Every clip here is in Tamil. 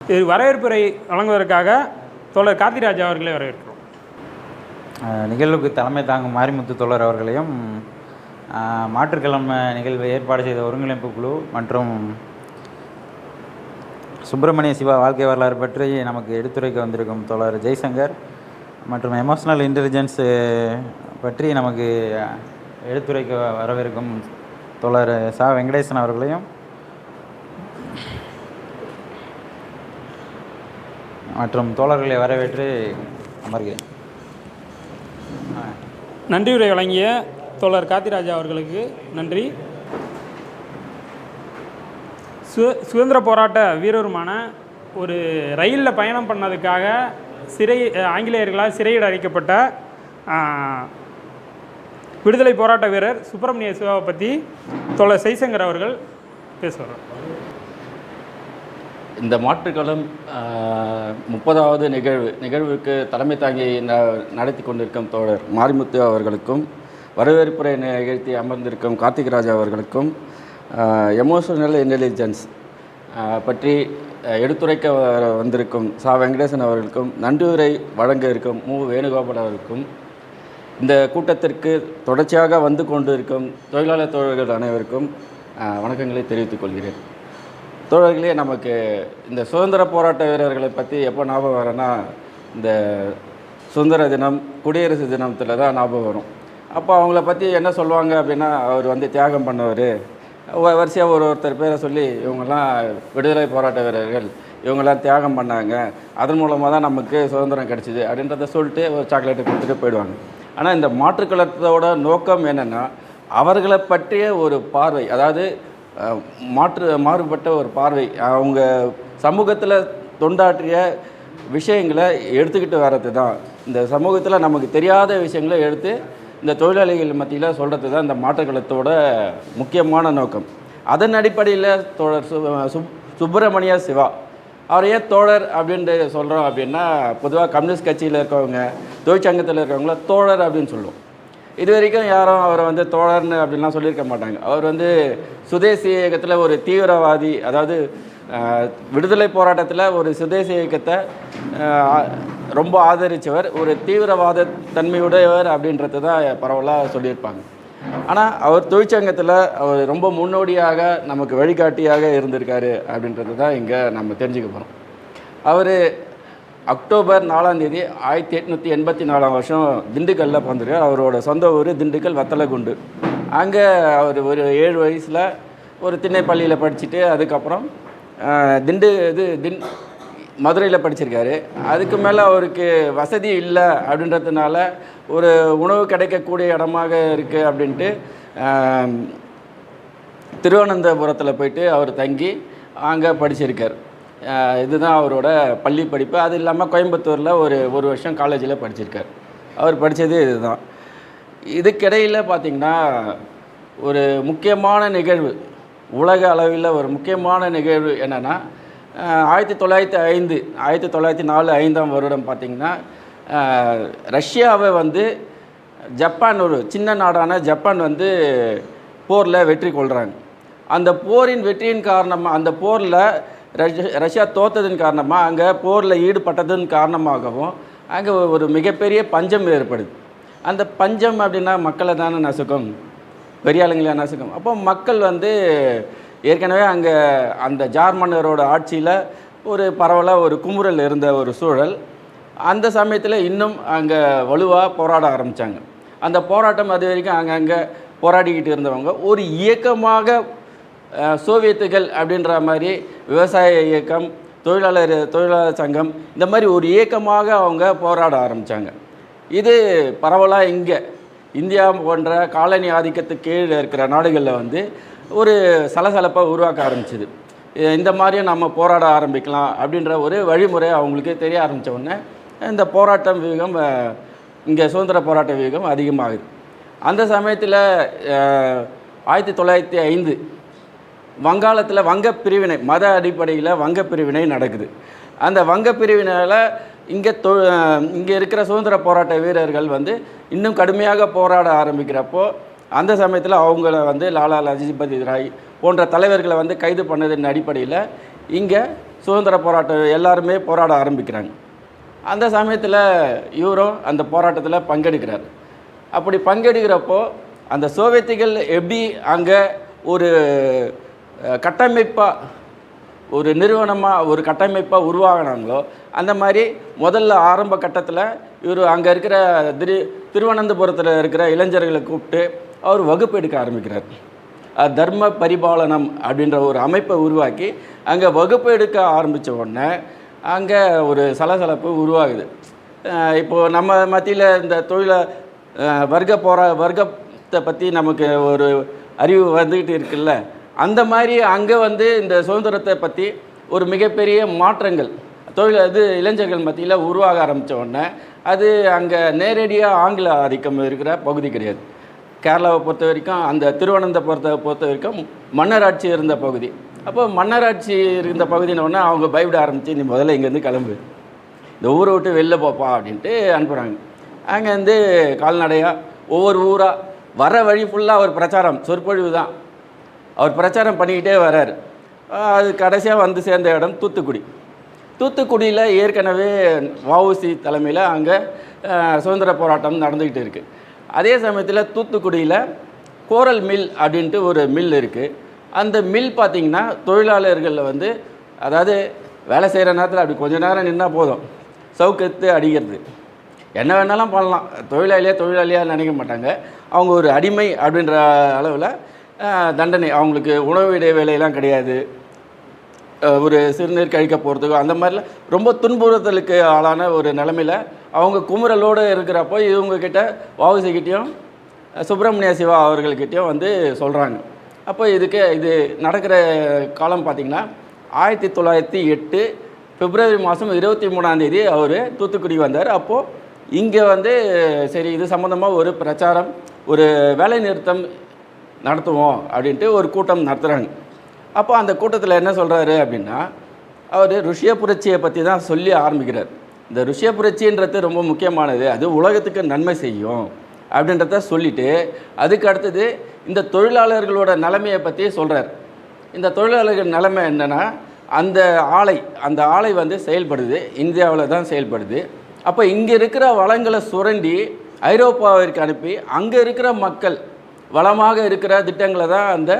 இது வரவேற்புரை வழங்குவதற்காக தோழர் கார்த்திராஜா அவர்களை வரவேற்கிறோம். நிகழ்வுக்கு தலைமை தாங்கும் மாரிமுத்து தோழர் அவர்களையும் மாற்றுக்கிழமை நிகழ்வை ஏற்பாடு செய்த ஒருங்கிணைப்பு குழு மற்றும் சுப்பிரமணிய சிவா வாழ்க்கை வரலாறு பற்றி நமக்கு எடுத்துரைக்க வந்திருக்கும் தோழர் ஜெய்சங்கர் மற்றும் எமோஷனல் இன்டெலிஜென்ஸ் பற்றி நமக்கு எடுத்துரைக்க வரவிருக்கும் தோழர் சா. வெங்கடேசன் அவர்களையும் மற்றும் தோழர்களை வரவேற்று அமர்கிறேன். நன்றியுரை வழங்கிய தோழர் காத்திராஜா அவர்களுக்கு நன்றி. சு சுதந்திர போராட்ட வீரருமான ஒரு ரயிலில் பயணம் பண்ணதுக்காக சிறை ஆங்கிலேயர்களால் சிறையிட அடைக்கப்பட்ட விடுதலை போராட்ட வீரர் சுப்பிரமணிய சிவாவை பற்றி தொலை ஜெய்சங்கர் அவர்கள் பேசுகிறார் இந்த மாற்றுக்களம் முப்பதாவது நிகழ்வு நிகழ்வுக்கு தலைமை தாங்கி ந- நடத்தி கொண்டிருக்கும் தோழர் மாரிமுத்து அவர்களுக்கும் வரவேற்புரை நிகழ்த்தி அமர்ந்திருக்கும் கார்த்திகராஜ் அவர்களுக்கும் எமோஷனல் இன்டெலிஜென்ஸ் பற்றி எடுத்துரைக்க வந்திருக்கும் சா. வெங்கடேசன் அவர்களுக்கும் நன்றியுரை வழங்க இருக்கும் மு. வேணுகோபால் அவர்களுக்கும். இந்த கூட்டத்திற்கு தொடர்ச்சியாக வந்து கொண்டிருக்கும் தொழிலாளர் தோழர்கள் அனைவருக்கும் வணக்கங்களை தெரிவித்துக் கொள்கிறேன். தோழர்களே நமக்கு இந்த சுதந்திர போராட்ட வீரர்களை பற்றி எப்போ ஞாபகம் வரேன்னா இந்த சுதந்திர தினம் குடியரசு தினத்தில் தான் ஞாபகம் வரும். அப்போ அவங்கள பற்றி என்ன சொல்லுவாங்க அப்படின்னா அவர் வந்து தியாகம் பண்ணவர். வரிசையாக ஒரு ஒருத்தர் பேரை சொல்லி இவங்கெல்லாம் விடுதலை போராட்ட வீரர்கள் இவங்கெல்லாம் தியாகம் பண்ணாங்க. அதன் மூலமாக தான் நமக்கு சுதந்திரம் கிடச்சிது அப்படின்றத சொல்லிட்டு ஒரு சாக்லேட்டை கொடுத்துட்டு போயிடுவாங்க. ஆனால் இந்த மாற்றுக்கலத்தோட நோக்கம் என்னென்னா அவர்களை பற்றிய ஒரு பார்வை அதாவது மாற்று மாறுபட்ட ஒரு பார்வை. அவங்க சமூகத்தில் தொண்டாற்றிய விஷயங்களை எடுத்துக்கிட்டு வர்றது தான் இந்த சமூகத்தில் நமக்கு தெரியாத விஷயங்களை எடுத்து இந்த தொழிலாளிகள் மத்தியில் சொல்கிறது தான் இந்த மாற்றுக்களத்தோட முக்கியமான நோக்கம். அதன் அடிப்படையில் தோழர் சு சுப் சுப்பிரமணிய சிவா. அவர் ஏன் தோழர் அப்படின்ட்டு சொல்கிறோம் அப்படின்னா பொதுவாக கம்யூனிஸ்ட் கட்சியில் இருக்கவங்க தொழிற்சங்கத்தில் இருக்கவங்கள தோழர் அப்படின்னு சொல்லுவோம். இது வரைக்கும் யாரும் அவரை வந்து தோழர்னு அப்படின்லாம் சொல்லியிருக்க மாட்டாங்க. அவர் வந்து சுதேசி இயக்கத்தில் ஒரு தீவிரவாதி அதாவது விடுதலை போராட்டத்தில் ஒரு சுதேச இயக்கத்தை ரொம்ப ஆதரித்தவர் ஒரு தீவிரவாத தன்மையுடையவர் அப்படின்றது தான் பரவலாக சொல்லியிருப்பாங்க. ஆனால் அவர் தொழிற்சங்கத்தில் அவர் ரொம்ப முன்னோடியாக நமக்கு வழிகாட்டியாக இருந்திருக்காரு அப்படின்றது தான் இங்கே நம்ம தெரிஞ்சுக்க போகிறோம் அவர் அக்டோபர் நாலாம் தேதி ஆயிரத்தி எட்நூற்றி எண்பத்தி நாலாம் வருஷம் திண்டுக்கல்லில் பிறந்திருக்கார். அவரோட சொந்த ஊர் திண்டுக்கல் வத்தலகுண்டு. அங்கே அவர் ஒரு ஏழு வயசில் ஒரு திண்ணைப்பள்ளியில் படிச்சுட்டு அதுக்கப்புறம் திண்டு இது தின் மதுரையில் படிச்சிருக்காரு. அதுக்கு மேலே அவருக்கு வசதி இல்லை அப்படின்றதுனால ஒரு உணவு கிடைக்கக்கூடிய இடமாக இருக்குது அப்படின்ட்டு திருவனந்தபுரத்தில் போயிட்டு அவர் தங்கி அங்கே படிச்சிருக்கார். இதுதான் அவரோட பள்ளி படிப்பு. அது இல்லாமல் கோயம்புத்தூரில் ஒரு ஒரு வருஷம் காலேஜில் படிச்சிருக்கார். அவர் படித்தது இதுதான். இதுக்கிடையில் பார்த்திங்கன்னா ஒரு முக்கியமான நிகழ்வு உலக அளவில் ஒரு முக்கியமான நிகழ்வு என்னென்னா ஆயிரத்தி தொள்ளாயிரத்தி ஐந்து ஆயிரத்தி தொள்ளாயிரத்தி நாலு ஐந்தாம் வருடம் பார்த்திங்கன்னா ரஷ்யாவை வந்து ஜப்பான் ஒரு சின்ன நாடான ஜப்பான் வந்து போரில் வெற்றி கொள்கிறாங்க அந்த போரின் வெற்றியின் காரணமாக அந்த போரில் ரஷ்யா ரஷ்யா தோத்ததன் காரணமாக அங்கே போரில் ஈடுபட்டதன் காரணமாகவும் அங்கே ஒரு மிகப்பெரிய பஞ்சம் ஏற்படுது. அந்த பஞ்சம் அப்படின்னா மக்களை தானே நசுக்கும். பெரிய ஆளுங்களா நசுக்கும் அப்போ மக்கள் வந்து ஏற்கனவே அங்கே அந்த ஜார்மன்னரோட ஆட்சியில் ஒரு பரவலாக ஒரு குமுறல் இருந்த ஒரு சூழல். அந்த சமயத்தில் இன்னும் அங்கே வலுவாக போராட ஆரம்பித்தாங்க அந்த போராட்டம் அது வரைக்கும் அங்கங்கே போராடிக்கிட்டு இருந்தவங்க. ஒரு இயக்கமாக சோவியத்துகள் அப்படின்ற மாதிரி விவசாய இயக்கம் தொழிலாளர் தொழிலாளர் சங்கம் இந்த மாதிரி ஒரு இயக்கமாக அவங்க போராட ஆரம்பித்தாங்க இது பரவலாக இங்கே. இந்தியா போன்ற காலனி ஆதிக்கத்துக்கு கீழே இருக்கிற நாடுகளில் வந்து ஒரு சலசலப்பை உருவாக்க ஆரம்பிச்சுது. இந்த மாதிரியும் நம்ம போராட ஆரம்பிக்கலாம் அப்படின்ற ஒரு வழிமுறை அவங்களுக்கு தெரிய ஆரம்பித்த உடனே இந்த போராட்டம் வியூகம் இங்கே சுதந்திர போராட்ட வியூகம் அதிகமாகுது. அந்த சமயத்தில் ஆயிரத்தி தொள்ளாயிரத்தி ஐந்து வங்காளத்தில் வங்க பிரிவினை மத அடிப்படையில் வங்க பிரிவினை நடக்குது. அந்த வங்க பிரிவினால் இங்கே தொ இங்கே இருக்கிற சுதந்திர போராட்ட வீரர்கள் வந்து இன்னும் கடுமையாக போராட ஆரம்பிக்கிறப்போ அந்த சமயத்தில் அவங்கள வந்து லாலா லஜபதி ராய் போன்ற தலைவர்களை வந்து கைது பண்ணதின் அடிப்படையில் இங்கே சுதந்திர போராட்டம் எல்லாருமே போராட ஆரம்பிக்கிறாங்க. அந்த சமயத்தில் இவரும் அந்த போராட்டத்தில் பங்கெடுக்கிறார். அப்படி பங்கெடுக்கிறப்போ அந்த சோவியத்துகள் எப்படி அங்கே ஒரு கட்டமைப்பாக ஒரு நிறுவனமாக ஒரு கட்டமைப்பாக உருவாகினாங்களோ அந்த மாதிரி முதல்ல ஆரம்ப கட்டத்தில் இவர் அங்கே இருக்கிற திரு திருவனந்தபுரத்தில் இருக்கிற இளைஞர்களை கூப்பிட்டு அவர் வகுப்பு எடுக்க ஆரம்பிக்கிறார். தர்ம பரிபாலனம் அப்படின்ற ஒரு அமைப்பை உருவாக்கி அங்கே வகுப்பு எடுக்க ஆரம்பித்த உடனே அங்கே ஒரு சலசலப்பு உருவாகுது. இப்போது இப்போ நம்ம மத்தியில் இந்த தொழிலை வர்க்க போரா வர்க்கத்தை பற்றி நமக்கு ஒரு அறிவு வந்துக்கிட்டு இருக்குல்ல? அந்த மாதிரி அங்கே வந்து இந்த சுதந்திரத்தை பற்றி ஒரு மிகப்பெரிய மாற்றங்கள் தொழில் அது இளைஞர்கள் மத்தியில் உருவாக ஆரம்பித்த உடனே அது அங்கே நேரடியாக ஆங்கில ஆதிக்கம் இருக்கிற பகுதி கிடையாது. கேரளாவை பொறுத்த வரைக்கும் அந்த திருவனந்தபுரத்தை பொறுத்த வரைக்கும் மன்னராட்சி இருந்த பகுதி. அப்போ மன்னராட்சி இருந்த பகுதின உடனே அவங்க பயப்பட ஆரம்பித்து நீ முதல்ல இங்கேருந்து கிளம்பு. இந்த ஊரை விட்டு வெளில போப்பா அப்படின்ட்டு அனுப்புகிறாங்க அங்கேருந்து கால்நடையாக ஒவ்வொரு ஊராக வர வழி ஃபுல்லாக ஒரு பிரச்சாரம் சொற்பொழிவு தான். அவர் பிரச்சாரம் பண்ணிக்கிட்டே வர்றார் அது கடைசியாக வந்து சேர்ந்த இடம் தூத்துக்குடி. தூத்துக்குடியில் ஏற்கனவே வஉசி தலைமையில் அங்கே சுதந்திர போராட்டம் நடந்துக்கிட்டு இருக்குது அதே சமயத்தில் தூத்துக்குடியில் கோரல் மில் அப்படின்ட்டு ஒரு மில் இருக்குது அந்த மில் பார்த்திங்கன்னா தொழிலாளர்களில் வந்து அதாவது வேலை செய்கிற நேரத்தில் அப்படி கொஞ்ச நேரம் நின்னால் போதும். சவுக்கத்து அடிக்கிறது. என்ன வேணாலும் பண்ணலாம். தொழிலாளியாக தொழிலாளியாக நினைக்க மாட்டாங்க. அவங்க ஒரு அடிமை அப்படின்ற அளவில் தண்டனை. அவங்களுக்கு உணவு இடைவேளையெல்லாம் கிடையாது. ஒரு சிறுநீர் கழிக்க போகிறதுக்கோ அந்த மாதிரிலாம் ரொம்ப துன்புறுத்தலுக்கு ஆளான ஒரு நிலமையில் அவங்க குமுறலோடு இருக்கிறப்போ இவங்கக்கிட்ட வாவுசிக்கிட்டேயும் சுப்பிரமணிய சிவா அவர்கள்கிட்டயும் வந்து சொல்கிறாங்க அப்போ இதுக்கு இது நடக்கிற காலம் பார்த்திங்கன்னா ஆயிரத்தி தொள்ளாயிரத்தி எட்டு பிப்ரவரி மாதம் இருபத்தி மூணாந்தேதி அவர் தூத்துக்குடி வந்தார். அப்போது இங்கே வந்து சரி இது சம்மந்தமாக ஒரு பிரச்சாரம் ஒரு வேலை நிறுத்தம் நடத்துவோம் அப்படின்ட்டு ஒரு கூட்டம் நடத்துகிறாங்க அப்போ அந்த கூட்டத்தில் என்ன சொல்கிறாரு அப்படின்னா அவர் ருஷ்ய புரட்சியை பற்றி தான் சொல்லி ஆரம்பிக்கிறார். இந்த ருஷ்ய புரட்சின்றது ரொம்ப முக்கியமானது. அது உலகத்துக்கு நன்மை செய்யும் அப்படின்றத சொல்லிவிட்டு அதுக்கு அடுத்தது இந்த தொழிலாளர்களோட நிலைமையை பற்றி சொல்கிறார் இந்த தொழிலாளர்கள் நிலைமை என்னென்னா அந்த ஆலை அந்த ஆலை வந்து செயல்படுது. இந்தியாவில் தான் செயல்படுது. அப்போ இங்கே இருக்கிற வளங்களை சுரண்டி ஐரோப்பாவிற்கு அனுப்பி அங்கே இருக்கிற மக்கள் வளமாக இருக்கிற திட்டங்களை தான் அந்த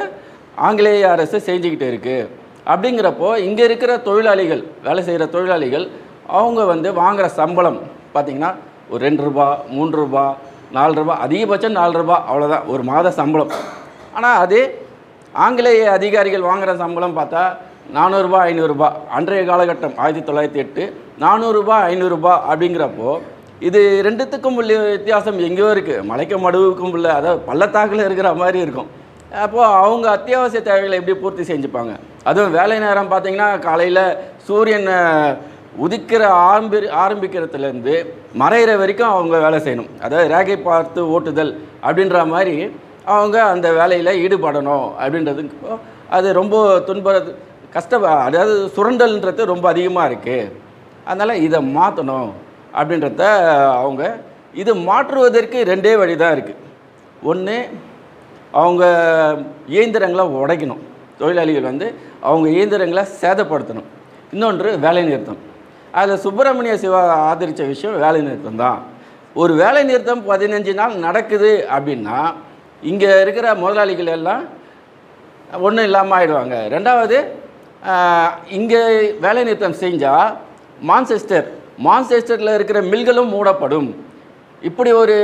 ஆங்கிலேய அரசு செஞ்சுக்கிட்டு இருக்குது அப்படிங்கிறப்போ இங்கே இருக்கிற தொழிலாளிகள் வேலை செய்கிற தொழிலாளிகள் அவங்க வந்து வாங்குகிற சம்பளம் பார்த்திங்கன்னா ஒரு ரெண்டு ரூபா மூன்று ரூபா நாலு ரூபா அதிகபட்சம் நாலு ரூபா அவ்வளோதான் ஒரு மாத சம்பளம். ஆனால் அது ஆங்கிலேய அதிகாரிகள் வாங்குகிற சம்பளம் பார்த்தா நானூறுரூபா ஐநூறுரூபா அன்றைய காலகட்டம் ஆயிரத்தி தொள்ளாயிரத்தி எட்டு நானூறுரூபா ஐநூறுரூபா அப்படிங்கிறப்போ இது ரெண்டுத்துக்கும் உள்ள வித்தியாசம் எங்கேயோ இருக்குது மலைக்கும் மடுவுக்கும் உள்ள அதாவது பள்ளத்தாக்கில் இருக்கிற மாதிரி இருக்கும். அப்போது அவங்க அத்தியாவசிய தேவைகளை எப்படி பூர்த்தி செஞ்சுப்பாங்க? அதுவும் வேலை நேரம் பார்த்தீங்கன்னா காலையில் சூரியன் உதிக்கிற ஆரம்பி ஆரம்பிக்கிறதுலேருந்து மறையிற வரைக்கும் அவங்க வேலை செய்யணும். அதாவது ரேகை பார்த்து ஓட்டுதல் அப்படின்ற மாதிரி அவங்க அந்த வேலையில் ஈடுபடணும் அப்படின்றதுக்கு அது ரொம்ப துன்ப கஷ்ட அதாவது சுரண்டல்ன்றது ரொம்ப அதிகமாக இருக்குது அதனால் இதை மாற்றணும் அப்படின்றத அவங்க இது மாற்றுவதற்கு ரெண்டே வழி தான் இருக்குது ஒன்று அவங்க இயந்திரங்களை உடைக்கணும். தொழிலாளிகள் வந்து அவங்க இயந்திரங்களை சேதப்படுத்தணும். இன்னொன்று வேலை நிறுத்தம். அதில் சுப்பிரமணிய சிவா ஆதரித்த விஷயம் வேலை நிறுத்தம் தான். ஒரு வேலை நிறுத்தம் பதினஞ்சு நாள் நடக்குது அப்படின்னா இங்கே இருக்கிற முதலாளிகள் எல்லாம் ஒன்றும் இல்லாமல் ஆயிடுவாங்க. ரெண்டாவது இங்கே வேலை நிறுத்தம் செஞ்சால் மான்செஸ்டர் மான்செஸ்டரில் இருக்கிற மில்களும் மூடப்படும். இப்படி ஒரு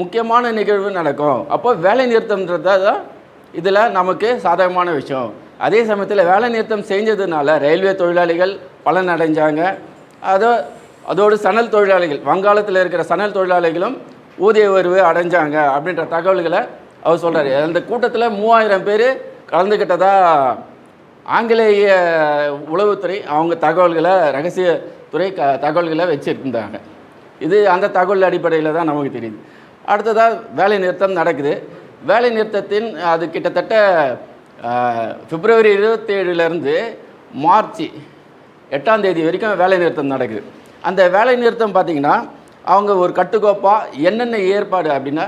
முக்கியமான நிகழ்வு நடக்கும். அப்போ வேலை நிறுத்தம்ன்றது தான் இதில் நமக்கு சாதகமான விஷயம். அதே சமயத்தில் வேலை நிறுத்தம் செஞ்சதுனால ரயில்வே தொழிலாளிகள் பலன் அடைஞ்சாங்க. அதோ அதோடு சணல் தொழிலாளிகள் வங்காளத்தில் இருக்கிற சணல் தொழிலாளிகளும் ஊதிய உயர்வு அடைஞ்சாங்க அப்படின்ற தகவல்களை அவர் சொல்கிறார் அந்த கூட்டத்தில் மூவாயிரம் பேர் கலந்துக்கிட்டதா ஆங்கிலேய உளவுத்துறை அவங்க தகவல்களை ரகசிய துறை க தகவல்களை வச்சுருந்தாங்க. இது அந்த தகவல் அடிப்படையில் தான் நமக்கு தெரியுது. அடுத்ததாக வேலை நிறுத்தம் நடக்குது. வேலை நிறுத்தத்தின் அது கிட்டத்தட்ட பிப்ரவரி இருபத்தேழுலேருந்து மார்ச் எட்டாம் தேதி வரைக்கும் வேலை நிறுத்தம் நடக்குது. அந்த வேலை நிறுத்தம் பார்த்திங்கன்னா அவங்க ஒரு கட்டுக்கோப்பாக என்னென்ன ஏற்பாடு அப்படின்னா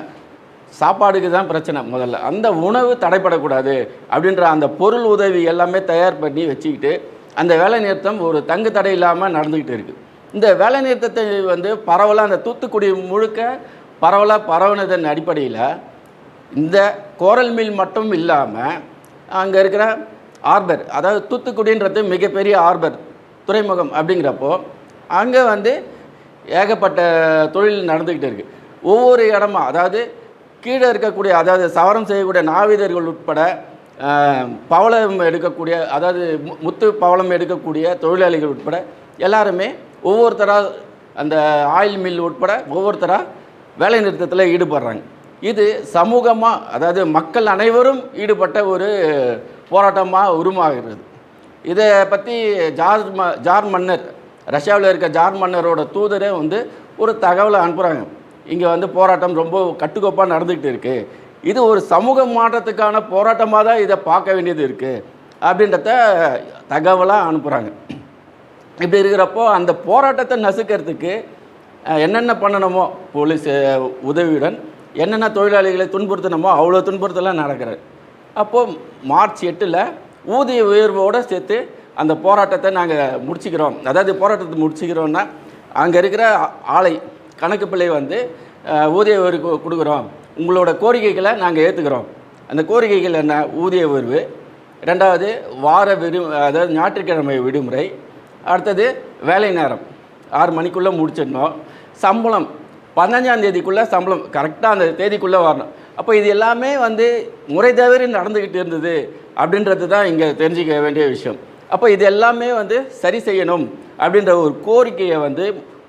சாப்பாடுக்கு தான் பிரச்சனை முதல்ல. அந்த உணவு தடைப்படக்கூடாது அப்படின்ற அந்த பொருள் உதவி எல்லாமே தயார் பண்ணி வச்சுக்கிட்டு அந்த வேலை நிறுத்தம் ஒரு தங்கு தடை இல்லாமல் நடந்துக்கிட்டு இருக்குது இந்த வேலை நிறுத்தத்தை வந்து பரவலாக அந்த தூத்துக்குடி முழுக்க பரவலாக பரவுனதன் அடிப்படையில் இந்த கோரல் மில் மட்டும் இல்லாமல் அங்கே இருக்கிற ஆர்பர் அதாவது தூத்துக்குடின்றது மிகப்பெரிய ஆர்பர் துறைமுகம் அப்படிங்கிறப்போ அங்கே வந்து ஏகப்பட்ட தொழில் நடந்துக்கிட்டு இருக்குது ஒவ்வொரு இடமா அதாவது கீழே இருக்கக்கூடிய அதாவது சவரம் செய்யக்கூடிய நாவிதர்கள் உட்பட பவளம் எடுக்கக்கூடிய அதாவது மு- முத்து பவளம் எடுக்கக்கூடிய தொழிலாளிகள் உட்பட எல்லாருமே ஒவ்வொருத்தராக அந்த ஆயில் மில் உட்பட ஒவ்வொருத்தராக வேலை நிறுத்தத்தில் ஈடுபடுறாங்க. இது சமூகமாக அதாவது மக்கள் அனைவரும் ஈடுபட்ட ஒரு போராட்டமாக உருமாகிறது இதை பற்றி ஜார் ம ஜார் மன்னர் ரஷ்யாவில் இருக்க ஜார் மன்னரோட தூதரே வந்து ஒரு தகவலை அனுப்புகிறாங்க இங்கே வந்து போராட்டம் ரொம்ப கட்டுக்கோப்பாக நடந்துக்கிட்டு இருக்குது இது ஒரு சமூக மாற்றத்துக்கான போராட்டமாக தான் இதை பார்க்க வேண்டியது இருக்குது அப்படின்றத தகவலாக அனுப்புகிறாங்க இப்படி இருக்கிறப்போ அந்த போராட்டத்தை நசுக்கிறதுக்கு என்னென்ன பண்ணணுமோ போலீஸ் உதவியுடன் என்னென்ன தொழிலாளிகளை துன்புறுத்தணுமோ அவ்வளோ துன்புறுத்தலாம் நடக்கிறது அப்போது மார்ச் எட்டில் ஊதிய உயர்வோடு சேர்த்து அந்த போராட்டத்தை நாங்கள் முடிச்சுக்கிறோம். அதாவது போராட்டத்தை முடிச்சுக்கிறோன்னா அங்கே இருக்கிற ஆலை கணக்கு பிள்ளை வந்து ஊதிய உயர்வு கு- கொடுக்குறோம். உங்களோட கோரிக்கைகளை நாங்கள் ஏற்றுக்கிறோம் அந்த கோரிக்கைகள் என்ன? ஊதிய உயர்வு. ரெண்டாவது வார விடு அதாவது ஞாயிற்றுக்கிழமை விடுமுறை. அடுத்தது வேலை நேரம். ஆறு மணிக்குள்ளே முடிச்சிடணும். சம்பளம் பதினஞ்சாம் தேதிக்குள்ளே சம்பளம். கரெக்டாக அந்த தேதிக்குள்ளே வரணும். அப்போ இது எல்லாமே வந்து முறை தவறி நடந்துக்கிட்டு இருந்தது அப்படின்றது தான் இங்கே தெரிஞ்சிக்க வேண்டிய விஷயம். அப்போ இது எல்லாமே வந்து சரி செய்யணும் அப்படின்ற ஒரு கோரிக்கையை வந்து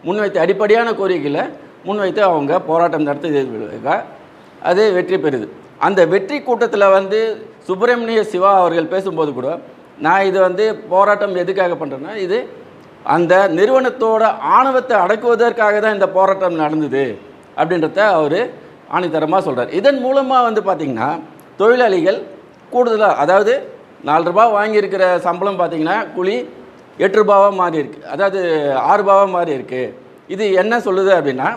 முன்வைத்து அடிப்படையான கோரிக்கையில் முன்வைத்து அவங்க போராட்டம் நடத்தி அது வெற்றி பெறுது. அந்த வெற்றி கூட்டத்தில் வந்து சுப்பிரமணிய சிவா அவர்கள் பேசும்போது கூட நான் இது வந்து போராட்டம் எதுக்காக பண்ணுறேன்னா இது அந்த நிறுவனத்தோட ஆணவத்தை அடக்குவதற்காக தான் இந்த போராட்டம் நடந்தது அப்படின்றத அவர் ஆணித்தரமாக சொல்கிறார் இதன் மூலமாக வந்து பார்த்திங்கன்னா தொழிலாளிகள் கூடுதலாக அதாவது நாலு ரூபா வாங்கியிருக்கிற சம்பளம் பார்த்திங்கன்னா குழி எட்டு ரூபாவாக மாறி இருக்குது அதாவது ஆறு ரூபாவாக மாறி இருக்குது இது என்ன சொல்லுது அப்படின்னா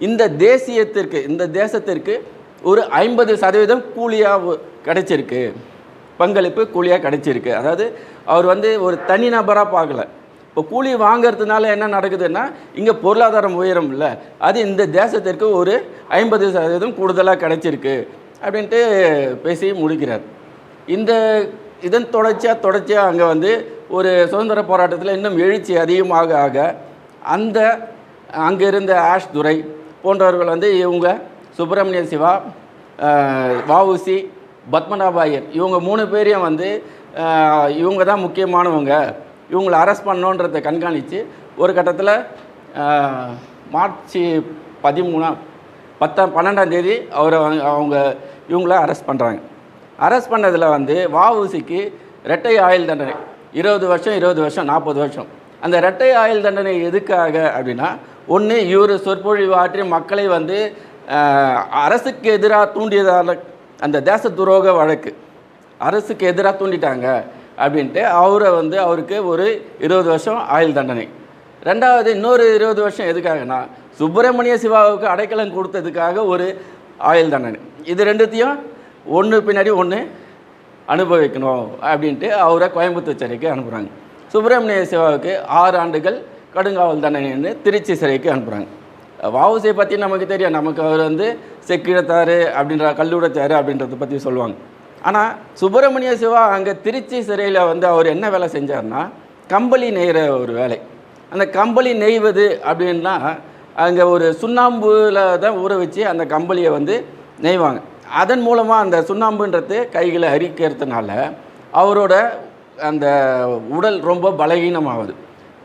இந்த தேசியத்திற்கு இந்த தேசத்திற்கு ஒரு ஐம்பது சதவீதம் கூலியாக கிடைச்சிருக்கு. பங்களிப்பு கூலியாக கிடைச்சிருக்கு. அதாவது அவர் வந்து ஒரு தனிநபராக பார்க்கல. இப்போ கூலி வாங்குறதுனால என்ன நடக்குதுன்னா இங்கே பொருளாதாரம் உயரும் இல்லை அது இந்த தேசத்திற்கு ஒரு ஐம்பது சதவீதம் கூடுதலாக கிடைச்சிருக்கு. அப்படின்ட்டு பேசி முடிக்கிறார். இந்த இதன் தொடர்ச்சியாக தொடர்ச்சியாக அங்கே வந்து ஒரு சுதந்திர போராட்டத்தில் இன்னும் எழுச்சி அதிகமாக ஆக அந்த அங்கே இருந்த ஆஷ் துரை போன்றவர்கள் வந்து இவங்க சுப்பிரமணிய சிவா அஹ், வஉசி பத்மநாபாயர் இவங்க மூணு பேரையும் வந்து இவங்க தான் முக்கியமானவங்க. இவங்களை அரெஸ்ட் பண்ணோன்றதை கண்காணித்து ஒரு கட்டத்தில் மார்ச் பதிமூணாம் பத்தாம் பன்னெண்டாம் தேதி அவரை அவங்க இவங்கள அரெஸ்ட் பண்ணுறாங்க அரெஸ்ட் பண்ணதில் வந்து வஉசிக்கு ரெட்டை ஆயுள் தண்டனை. இருபது வருஷம் இருபது வருஷம் நாற்பது வருஷம். அந்த ரெட்டை ஆயுள் தண்டனை எதுக்காக அப்படின்னா ஒன்று இவர் சொற்பொழிவு ஆற்றி மக்களை வந்து அரசுக்கு எதிராக தூண்டியதால் அந்த தேச துரோக வழக்கு. அரசுக்கு எதிராக தூண்டிட்டாங்க அப்படின்ட்டு அவரை வந்து அவருக்கு ஒரு இருபது வருஷம் ஆயுள் தண்டனை. ரெண்டாவது இன்னொரு இருபது வருஷம் எதுக்காகனா சுப்பிரமணிய சிவாவுக்கு அடைக்கலம் கொடுத்ததுக்காக ஒரு ஆயுள் தண்டனை. இது ரெண்டுத்தையும் ஒன்று பின்னாடி ஒன்று அனுபவிக்கணும் அப்படின்ட்டு அவரை கோயம்புத்தூர் சிறைக்கு அனுப்புகிறாங்க சுப்பிரமணிய சிவாவுக்கு ஆறு ஆண்டுகள் கடுங்காவல் தண்டனைன்னு திருச்சி சிறைக்கு அனுப்புகிறாங்க வாவுசை பற்றி நமக்கு தெரியும். நமக்கு அவர் வந்து செக்கிழத்தாரு அப்படின்ற கல்லூடத்தாரு அப்படின்றத பற்றி சொல்லுவாங்க. ஆனால் சுப்பிரமணிய சிவா அங்கே திருச்சி சிறையில் வந்து அவர் என்ன வேலை செஞ்சார்னா கம்பளி நெய்கிற ஒரு வேலை. அந்த கம்பளி நெய்வது அப்படின்னா அங்கே ஒரு சுண்ணாம்புல தான் ஊற வச்சு அந்த கம்பளியை வந்து நெய்வாங்க. அதன் மூலமாக அந்த சுண்ணாம்புன்றது கைகளை அரிக்கிறதுனால அவரோட அந்த உடல் ரொம்ப பலகீனமாகுது.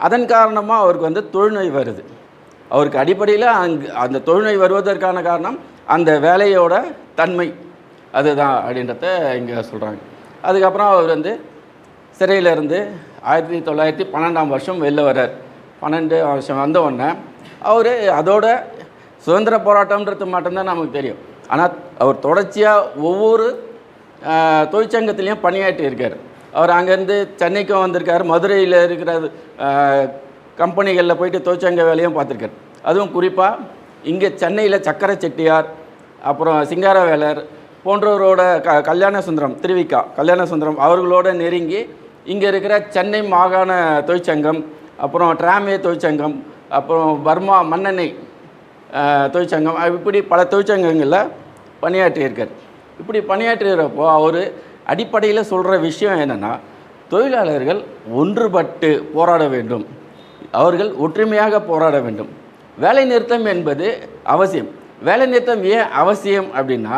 அதன் காரணமாக அவருக்கு வந்து தொழுநோய் வருது. அவருக்கு அடிப்படையில் அங்கு அந்த தொழுநோய் வருவதற்கான காரணம் அந்த வேலையோட தன்மை. அதுதான் அப்படின்றத இங்கே சொல்கிறாங்க அதுக்கப்புறம் அவர் வந்து சிறையிலேருந்து ஆயிரத்தி தொள்ளாயிரத்தி பன்னெண்டாம் வருஷம் வெளில வர்றார். பன்னெண்டு வருஷம் வந்த உடனே அவர் அதோட சுதந்திர போராட்டம்ன்றது மட்டும்தான் நமக்கு தெரியும். ஆனால் அவர் தொடர்ச்சியாக ஒவ்வொரு தொழிற்சங்கத்துலேயும் தொழிற்சங்கத்திலையும் பணியாற்றி இருக்கார். அவர் அங்கேருந்து சென்னைக்கும் வந்திருக்கார். மதுரையில் இருக்கிற கம்பெனிகளில் போயிட்டு தொழிற்சங்க வேலையும் பார்த்துருக்காரு அதுவும் குறிப்பாக இங்கே சென்னையில் சக்கரை செட்டியார் அப்புறம் சிங்காரவேலர் போன்றவரோட க கல்யாண சுந்தரம் திருவிக்கா கல்யாண சுந்தரம் அவர்களோட நெருங்கி இங்கே இருக்கிற சென்னை மாகாண தொழிற்சங்கம் அப்புறம் டிராமே தொழிற்சங்கம் அப்புறம் பர்மா மண்ணெண்ணெய் தொழிற்சங்கம் இப்படி பல தொழிற்சங்கங்களில் பணியாற்றியிருக்கார். இப்படி பணியாற்றுகிறப்போ அவர் அடிப்படையில் சொல்கிற விஷயம் என்னென்னா தொழிலாளர்கள் ஒன்றுபட்டு போராட வேண்டும். அவர்கள் ஒற்றுமையாக போராட வேண்டும். வேலை நிறுத்தம் என்பது அவசியம். வேலை நிறுத்தம் ஏன் அவசியம் அப்படின்னா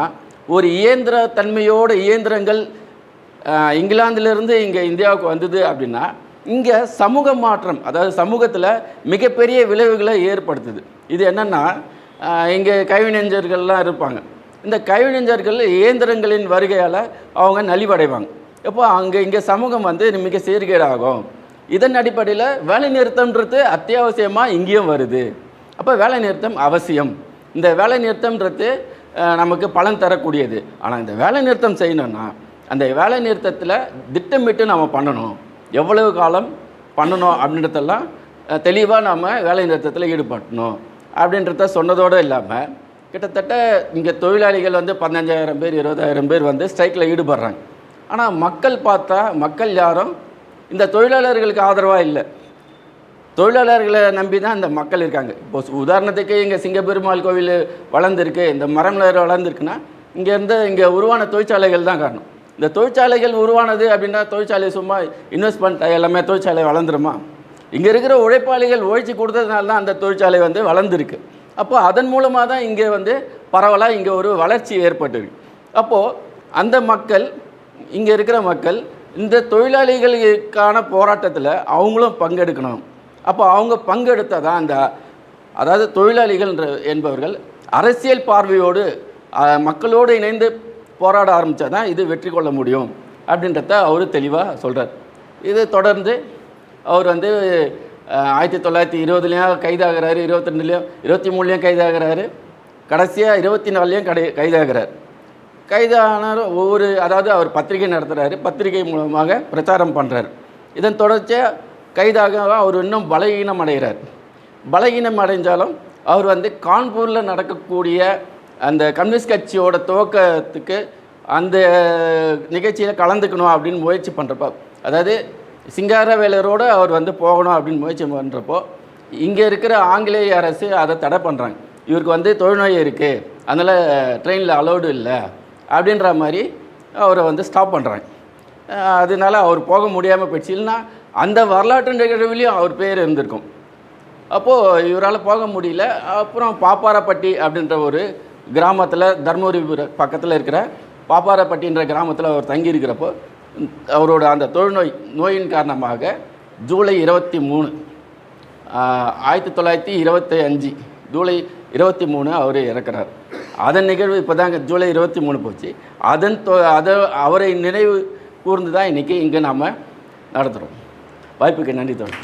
ஒரு இயந்திர தன்மையோட இயந்திரங்கள் இங்கிலாந்திலிருந்து இங்கே இந்தியாவுக்கு வந்தது அப்படின்னா இங்கே சமூக மாற்றம் அதாவது சமூகத்தில் மிகப்பெரிய விளைவுகளை ஏற்படுத்துது. இது என்னென்னா இங்கே கைவினைஞர்கள்லாம் இருப்பாங்க. இந்த கைவினைஞர்கள் இயந்திரங்களின் வருகையால் அவங்க நலிவடைவாங்க. எப்போ அங்கே இங்கே சமூகம் வந்து மிக சீர்கேடாகும். இதன் அடிப்படையில் வேலை நிறுத்தம்ன்றது அத்தியாவசியமாக இங்கேயும் வருது. அப்போ வேலை நிறுத்தம் அவசியம். இந்த வேலை நிறுத்தம்ன்றது நமக்கு பலன் தரக்கூடியது. ஆனால் இந்த வேலை நிறுத்தம் செய்யணும்னா அந்த வேலை நிறுத்தத்தில் திட்டமிட்டு நம்ம பண்ணணும். எவ்வளவு காலம் பண்ணணும் அப்படின்றதெல்லாம் தெளிவாக நாம் வேலை நிறுத்தத்தில் ஈடுபடணும். அப்படின்றத சொன்னதோடு இல்லாமல் கிட்டத்தட்ட இங்கே தொழிலாளிகள் வந்து பதினஞ்சாயிரம் பேர் இருபதாயிரம் பேர் வந்து ஸ்ட்ரைக்கில் ஈடுபடுறாங்க. ஆனால் மக்கள் பார்த்தா மக்கள் யாரும் இந்த தொழிலாளர்களுக்கு ஆதரவாக இல்லை. தொழிலாளர்களை நம்பி தான் இந்த மக்கள் இருக்காங்க. இப்போ உதாரணத்துக்கு இங்கே சிங்கப்பெருமாள் கோவில் வளர்ந்துருக்கு இந்த மரம்லர் வளர்ந்துருக்குன்னா இங்கேருந்து இங்கே உருவான தொழிற்சாலைகள் தான் காரணம். இந்த தொழிற்சாலைகள் உருவானது அப்படின்னா தொழிற்சாலை சும்மா இன்வெஸ்ட்மெண்ட் எல்லாமே தொழிற்சாலை வளர்ந்துருமா? இங்கே இருக்கிற உழைப்பாளிகள் உழைச்சி கொடுத்ததுனால தான் அந்த தொழிற்சாலை வந்து வளர்ந்துருக்கு. அப்போ அதன் மூலமாக தான் இங்கே வந்து பரவலாக இங்கே ஒரு வளர்ச்சி ஏற்பட்டிருக்கு. அப்போது அந்த மக்கள் இங்கே இருக்கிற மக்கள் இந்த தொழிலாளிகளுக்கான போராட்டத்தில் அவங்களும் பங்கெடுக்கணும். அப்போ அவங்க பங்கெடுத்தால் தான் அந்த அதாவது தொழிலாளிகள் என்பவர்கள் அரசியல் பார்வையோடு மக்களோடு இணைந்து போராட ஆரம்பித்தா தான் இது வெற்றி கொள்ள முடியும் அப்படின்றத அவர் தெளிவாக சொல்கிறார் இது தொடர்ந்து அவர் வந்து ஆயிரத்தி தொள்ளாயிரத்தி இருபதுலேயும் கைதாகிறாரு இருபத்தி ரெண்டுலேயும் இருபத்தி மூணுலேயும் கைதாகிறாரு கடைசியாக இருபத்தி நாலுலேயும் கடை கைதாகிறார். கைதானார் ஒவ்வொரு அதாவது அவர் பத்திரிகை நடத்துகிறாரு பத்திரிகை மூலமாக பிரச்சாரம் பண்ணுறாரு இதன் தொடர்ச்சியாக கைதாக அவர் இன்னும் பலகீனம் அடைகிறார். பலகீனம் அடைஞ்சாலும் அவர் வந்து கான்பூரில் நடக்கக்கூடிய அந்த கம்யூனிஸ்ட் கட்சியோட துவக்கத்துக்கு அந்த நிகழ்ச்சியில் கலந்துக்கணும் அப்படின்னு முயற்சி பண்ணுறப்போ அதாவது சிங்காரவேலரோடு அவர் வந்து போகணும் அப்படின்னு முயற்சி பண்ணுறப்போ இங்கே இருக்கிற ஆங்கிலேய அரசு அதை தடை பண்ணுறாங்க இவருக்கு வந்து தொழுநோய் இருக்குது அதனால் ட்ரெயினில் அலோடு இல்லை. அப்படின்ற மாதிரி அவரை வந்து ஸ்டாப் பண்ணுறாங்க அதனால அவர் போக முடியாமல் போயிடுச்சு. இல்லைன்னா அந்த வரலாற்று நிகழ்வுலேயும் அவர் பேர் இருந்திருக்கும். அப்போது இவரால் போக முடியல. அப்புறம் பாப்பாரப்பட்டி அப்படின்ற ஒரு கிராமத்தில் தர்மபுரி பக்கத்தில் இருக்கிற பாப்பாரப்பட்டின்ற கிராமத்தில் அவர் தங்கியிருக்கிறப்போ அவரோட அந்த தொழுநோய் நோயின் காரணமாக ஜூலை இருபத்தி மூணு ஆயிரத்தி தொள்ளாயிரத்தி இருபத்தி அஞ்சு ஜூலை இருபத்தி மூணு அவர் இறக்குறார். அதன் நிகழ்வு இப்போ தாங்க ஜூலை இருபத்தி மூணு போச்சு. அதன் தொ அதை அவரை நினைவு கூர்ந்து தான் இன்றைக்கி இங்கே நாம் நடத்துகிறோம் வாய்ப்புக்கு நன்றி தோழர்.